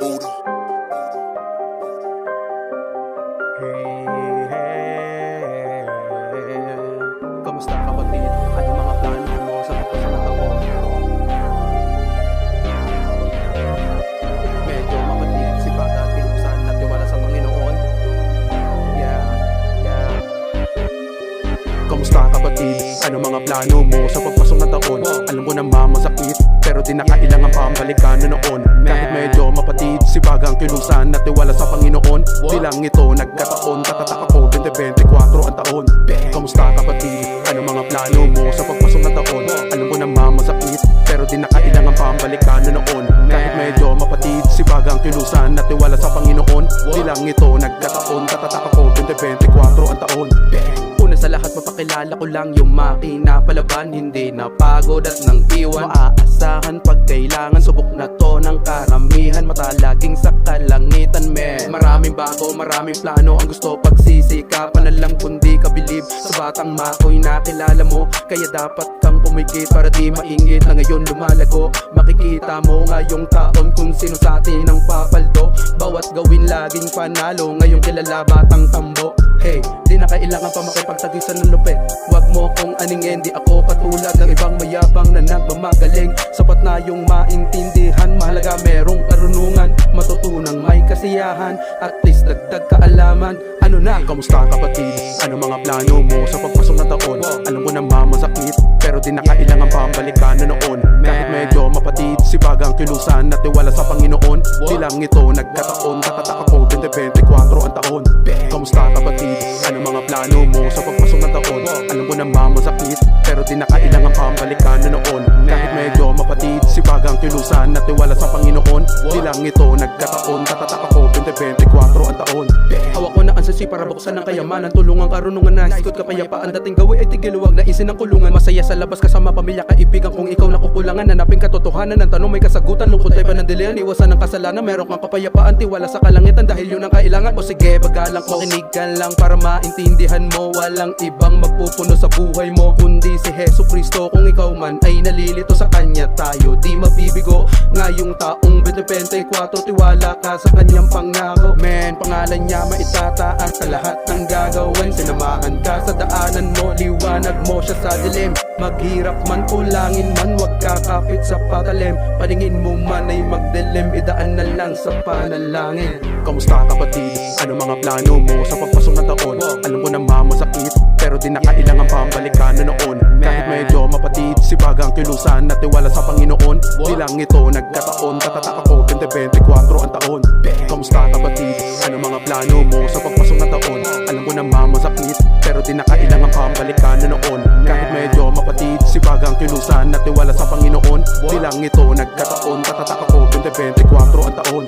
Buddha. Ano mga plano mo sa pagpasok ng taon? Alam ko na mamasakit Pero di na kailangan pa ang balikan na noon. Kahit medyo mapatid Si bagang kilusan na tiwala sa Panginoon. Di lang ito nagkataon Tatatak ako 2024 ang taon. Kamusta kapatid? Ano mga plano mo sa pagpasok ng taon? Alam ko na mamasakit Pero di na kailangan pa ang balikan na noon. Kahit medyo mapatid Si bagang kilusan na tiwala sa Panginoon. Di lang ito nagkataon Tatatak ako 2024 ang taon. Una mapakilala ko lang yung makina Palaban hindi napagod at nang iwan. Maaasahan pag kailangan Subok na to ng karamihan. Matalaging sa kalangitan men. Maraming bago, maraming plano. Ang gusto pagsisikapan Alam kundi ka believe Sa batang mako'y nakilala mo Kaya dapat kang pumikit Para di maingit. Na ngayon lumalago Makikita mo ngayong taon Kung sino sa atin ang papaldo. Bawat gawin laging panalo Ngayong kilala batang tambo. Hey, di na kailangan pa makipagtagisan ng lupit. Huwag mo kong aningin, di ako katulad ng ibang mayabang na nagmamagaling. Sapat na yung maintindihan, mahalaga merong karunungan. Matutunang may kasiyahan, at least dagdag kaalaman. Ano na? Kamusta kapatid? Ano mga plano mo sa pagpasok ng taon? Alam ko na mamasakit Pero di na kailangan pa balikan na noon. Kahit medyo mapatid Si bagang kilusan na tiwala sa Panginoon. Di lang ito nagkataon Tatatak ako di na kailangan pa ang balikan na noon. Kahit medyo mapatid Si bagang kilusan na tiwala sa Panginoon. Di lang ito nagkataon Tatatak ako 2024 ang taon. Hawak ko na ang sasi para buksan ng kayamanan Tulungan karunungan na sikot kapayapaan. Dating gawin ay tigil huwag na isin ang kulungan. Masaya sa labas kasama pamilya kaibigan Kung ikaw nakukulangan Hanapin katotohanan ng tanong may kasagutan Lungkot ay panandalian. Iwasan ang kasalanan Meron kang kapayapaan Tiwala sa kalangitan Dahil yun ang kailangan O sige bagalang ko Makinig lang para maintindihan mo. Walang ibang magpupuno sa buhay mo Kundi si Heso Kristo. Kung ikaw man ay nalilito sa kanya Tayo di mabibigo. Ngayong taong 2024 Tiwala ka sa kanyang pangako. Man, pangalan niya maitataas sa lahat ng gagawin. Sinamahan ka sa daanan mo Liwanag mo siya sa dilim. Maghirap man kulangin man Huwag kakapit sa patalim Paningin mo man ay magdilim Idaan na lang sa panalangin Kamusta kapatid? Ano mga plano mo sa pagpasok ng taon? Alam ko na mamasakit Pero di na kailangan pa ang balikan na noon Kahit medyo mapatid Si bagang kilusan na tiwala sa Panginoon Di lang ito nagkataon Tatatak ako 2024 ang taon Kamusta kapatid? Ano mga plano mo sa pagpasok ng taon? Alam ko na mamasakit Pero di na kailangan pa ang balikan na noon Kahit medyo mapatid Si bagang kilusan na tiwala sa Panginoon Bilang ito nagkataon Tatataka ko 2024 ang taon.